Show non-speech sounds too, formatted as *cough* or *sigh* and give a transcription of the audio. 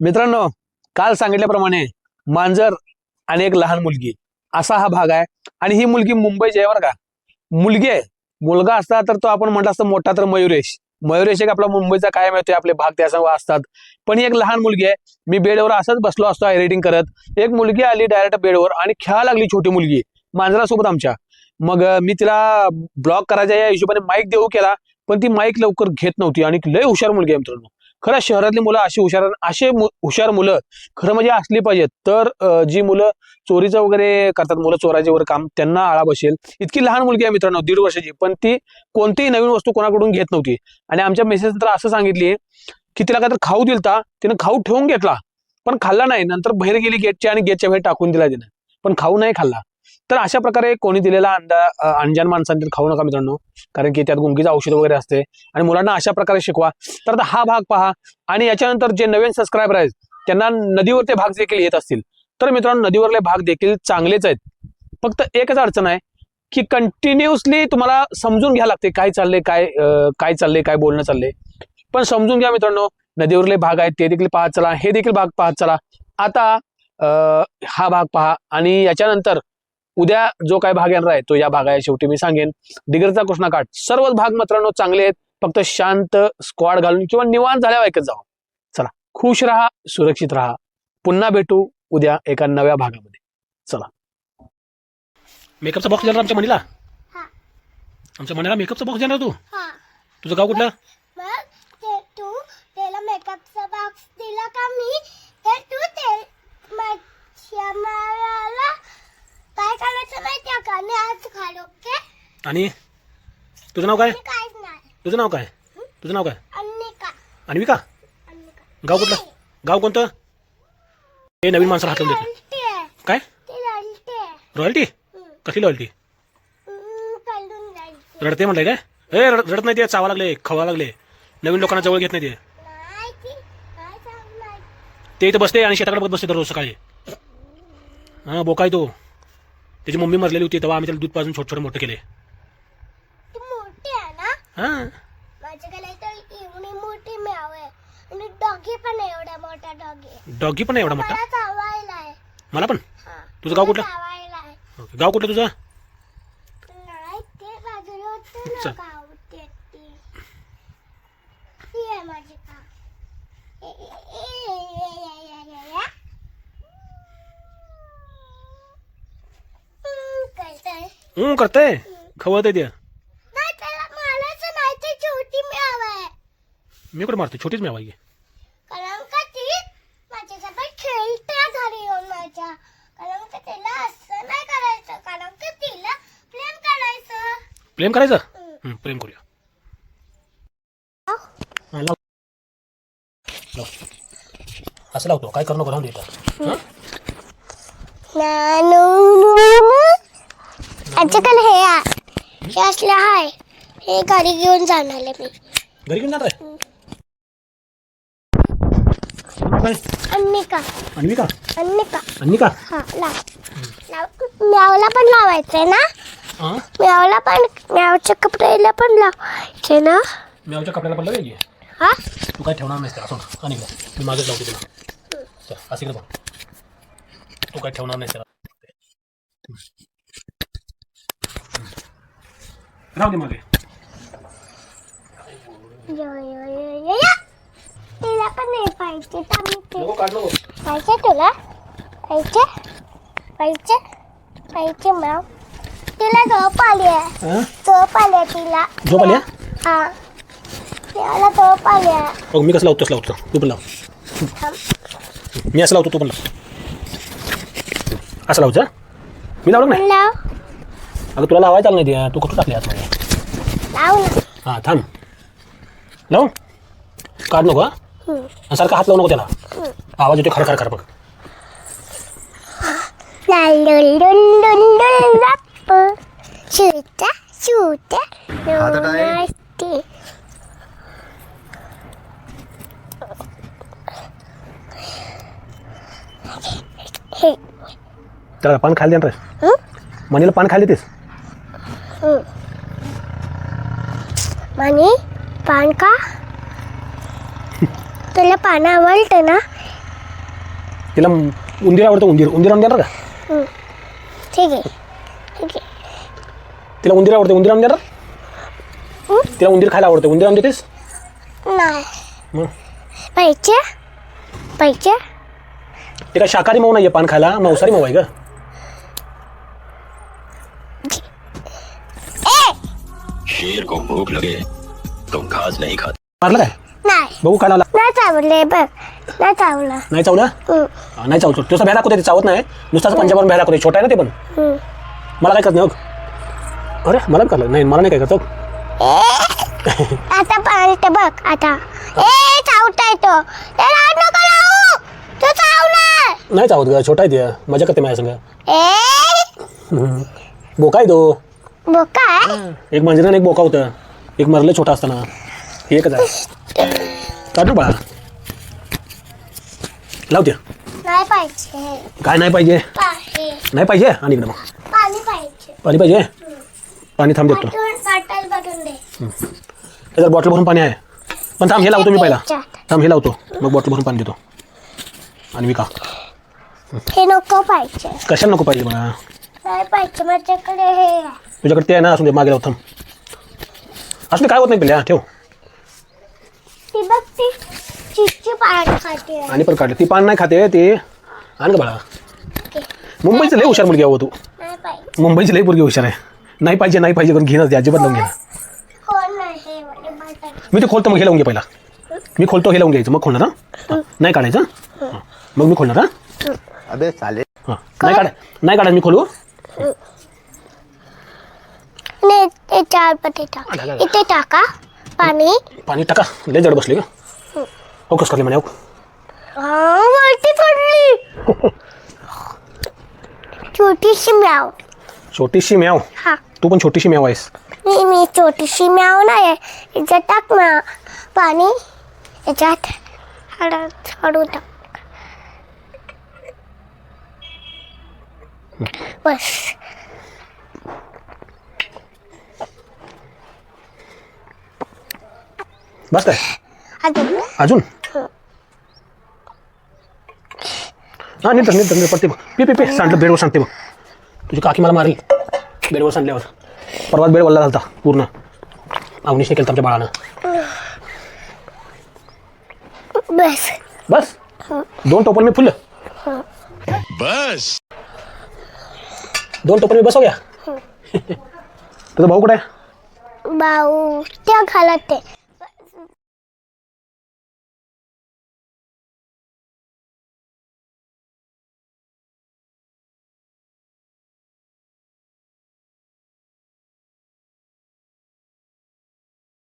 मित्रांनो काल सांगितल्याप्रमाणे मांजर आणि एक लहान मुलगी असा हा भाग आहे. आणि ही मुलगी मुंबईची आहे बरं का. मुलगी आहे मुलगा असता तर तो आपण म्हटलं असतं मोठा तर मयुरेश. मयुरेश एक आपला मुंबईचा काय माहिती आपले भाग त्यासंग असतात. पण ही एक लहान मुलगी आहे मी बेडवर असंच बसलो असतो एडिटिंग करत. एक मुलगी आली डायरेक्ट बेडवर आणि खेळायला लागली छोटी मुलगी मांजरासोबत आमच्या. मग मी तिला ब्लॉक करायच्या या हिशोबाने माईक देऊ केला पण ती माईक लवकर घेत नव्हती आणि लय हुशार मुलगी आहे मित्रांनो. खरं शहरातली मुलं अशी हुशार असे हुशार मुलं खरं म्हणजे असली पाहिजेत. तर जी मुलं चोरीचं वगैरे करतात मुलं चोराचे वगैरे काम त्यांना आळा बसेल. इतकी लहान मुलगी आहे मित्रांनो दीड वर्षाची पण ती कोणतीही नवीन वस्तू कोणाकडून घेत नव्हती. आणि आमच्या मेसेज तर असं सांगितली की तिला काहीतरी खाऊ दिलता तिने खाऊ ठेवून घेतला पण खाल्ला नाही. नंतर बाहेर गेली गेटच्या आणि गेटच्या बाहेर टाकून दिला तिने. पण खाऊ नाही खाल्ला. तर अशा प्रकारे कोणी दिलेला अंडा अंजान माणसांनी खाऊ नका मित्रांनो. कारण की त्यात गुंगीचं औषध वगैरे असते. आणि मुलांना अशा प्रकारे शिकवा. तर आता हा भाग पहा. आणि याच्यानंतर जे नवीन सबस्क्रायबर आहेत त्यांना नदीवर ते भाग देखील येत असतील. तर मित्रांनो नदीवरले भाग देखील चांगलेच आहेत. फक्त एकच अडचण आहे की कंटिन्युअसली तुम्हाला समजून घ्यावं लागते काय चाललंय काय काय चाललंय काय बोलणं चाललंय. पण समजून घ्या मित्रांनो नदीवरले भाग आहेत ते देखील पाहत चला हे देखील भाग पाहत चला. आता हा भाग पहा. आणि याच्यानंतर उद्या जो काय भाग येणार आहे तो या भाग आहे शेवटी मी सांगेन. डिगरचा कृष्णाकाठ सर्वच भाग मित्रांनो चांगले आहेत. फक्त शांत स्क्वॉड घालून किंवा निवांत झाल्यावर ऐकत जावं चला खुश राहा सुरक्षित राहा. पुन्हा भेटू उद्या एका नव्या भागामध्ये. चला. मेकअपचा बॉक्स देणार आमच्या मनीला हा. आमच्या मनीला मेकअपचा बॉक्स देणार तू? हा. तुझं गाव कुठलं? मग ते तू त्याला मेकअपचा बॉक्स दिला का मी? तर तू ते माझ्या माळाला काय करायचं माहिती का मी ओके? आणि तुझं नाव काय? मी काहीच नाही तुझं नाव काय? तुझं नाव काय? अन्निका अन्विका? अन्निका गाव कुठलं? गाव कोणतं? हे नवीन माणसाला हात लावून देतो. काय? ती रडते आहे. रॉयल्टी. कसली रॉयल्टी? हम्म, कळून जाईल रडते म्हणलंय काय? ए रड- रडत नाही ते चावा लागले खवा लागले. नवीन लोकांना जवळ घेत नाही ते. नाही ती काय सांगणार ते इथं बसते आणि शेताकडे बघत बसते दररोज सकाळी. हा बोकाय तो. त्याची मम्मी मरलेली होती तेव्हा आम्ही त्याला दूध पाजून छोटे छोटे मोठे केले. ती मोठी आहे ना? हा? माझ्याकडे तर एवढी मोठी म्याव आहे. आणि डॉगी पण आहे डॉगी. डॉगी पण आहे एवढा मोठा? मला चावायला आहे. मला पण? हा. तुझं गाव कुठलं? चावायला आहे. गाव कुठलं तुझं? नाही ते बाजूला होतं ना चल. गाव. छोटी म्याव आहे. मी कुठे मारतो छोटीच मी आवाज कारण का ती माझ्यासोबत खेळते घरी येऊन माझ्या. कारण का तिला असं नाही करायचं कारण का तिला प्रेम करायचं. प्रेम करायचं? हम्म. प्रेम करूया. हा, लाव. लाव. असं लावतो. काय करू नको राहून देतं आजकाल हे आहे. हे असलं आहे. हे घरी घेऊन जाणार आहे मी. घरी घेऊन जाणार आहे? अन्निका अन्विका. अन्निका अन्विका. हा लाव. लाव. म्यावला पण लावायचंय ना? हा म्यावला पण म्यावच्या कपड्याला पण लावायचे ना? मी आमच्या कपड्याला पडलं पाहिजे हा? तू काय ठेवणार नाहीस त्याला? सोड. आणि. मी मागेच लावतो तुला. चल असं इकडे बघ तू काय ठेवणार नाहीस त्याला? राहू दे मागे तिला पण नाही पाहिजे मी नको पाहिजे तुला पाहिजे पाहिजे पाहिजे मॅम तिला झोप आली आहे हा झोप आली आहे तिला झोप आली आहे? हा तिला झोप आली आहे बघ मी कसं लावतो लावतो तू पण लाव मी असं लावतो तू पण लाव असं लावतो मी लावलं नाही लाव अगं तुला लावायचं आलं नाही ते तू कुठं टाकली आतमध्ये लाव ना हां थांब लाव काढ नको हा हम्म. आणि सारखा हात लावू नको त्याला आवाज येतो खरं खरं खरं बघ ला लुल लुल लुल लुल लाप. शूटा शूटा नमस्ते हे त्याला पान खायला देणार हं? मनीला पान खायला देतेस म्हणे पान का? तुला पान आवडतं ना? तिला उंदीर आवडतं उंदीर. उंदीर आणून देणार का. ठीक आहे. ठीक आहे. तिला उंदीर आवडते उंदीर आणून देणार? तिला उंदीर खायला आवडते. उंदीर आणून देतेस? नाही. मग? पाहिजे? पाहिजे? ते काय शाकाहारी मऊ नाही आहे पान खायला. मांसाहारी मऊ आहे का ए शेर को भूख लगे तो घास नहीं खाता. मारलं काय? नाही. बघू काय लावला. नाही चावले बघ. नाही चावलं. नाही चावलं. हा, नाही चावतो. तसं भ्याला दाखवते ते चावत नाही. नुसताच पंजाबवर भ्याला दाखवते छोटा आहे ना ते पण. हं. मला काय करत नाही बघ. अरे मला काय नाही मला नाही काय करतो आता पाणी ते बघ आता. ए चावता येतो ए नको लावू. तू चावणार. नाही चावत ग. छोटा आहे ते. मजा करते माझ्या संग ए बोका आहे तो. बोका आहे एक मांजरा आणि एक बोका होतं. एक मरलं छोटा असताना. हे एकच आहे. काढ बाळा. लावते नाही पाहिजे. काय नाही पाहिजे? नाही पाहिजे? आणि इकडे मग पाणी पाहिजे. पाणी पाहिजे? पाणी थांब देतो. बाटल बाटल भरून दे. त्याच्यात बॉटल भरून पाणी आहे. पण थांब हे लावतो मी पहिला. थांब हे लावतो. मग बॉटल भरून पाणी देतो. आणि मी का हे नको पाहिजे. कशाला नको पाहिजे मला नाही पाहिजे माझ्याकडे हे आहे. तुझ्याकडे ते आहे ना असून दे मागे लाव थांब. असं दे, काय होत नाही पिल्या ठेव. ती बघ ती चिच्ची पाणी खाते. आणि पण काढलं. ती पान नाही खाते ते. आण का बाळा. मुंबईचं लय हुशार मुलगी आहे हो तू. नाही पाहिजे. मुंबईची लय मुलगी हुशार आहे. नाही पाहिजे नाही पाहिजे करून घेणं ते अजिबात लावून घेणं कोण नाही हे वाले बाटल मी ते खोलतो मग हे लावून घे पहिला. मी खोलतो हे लावून घ्यायचं. मग खोलणार हा? नाही काढायचं? हा. मग मी खोलणार हा? अबे साले हा. नाही काढ नाही काढायचं मी खोलू. नाही ते चार पती टाका इथे टाका पाणी. पाणी टाका. लय जड बसली का हो कसं करले म्हणे हो? हा, वरती पडली. छोटीशी म्याव. छोटीशी म्याव? हा. तू पण छोटीशी म्याव आहेस. मी मी छोटीशी म्याव नाही आहे टाक ना. पाणी. याच्यात हळद हळू टाक. बस. बस काय? अजून? अजून? हा नीट नीट नीट पडते बघ पी पी पी सांडलं बेडवर सांडते बघ तुझी काकी मला मारेल. बेडवर सांडल्यावर. परवाच बेड वल्ला झालता पूर्ण. अवनीश केलं आमच्या बाळानं. बस. बस? दोन टोपल मी फुललं. बस. दोन टोपल मी बसवूया *laughs* तुझा भाऊ कुठे आहे? भाऊ त्या घालत ते.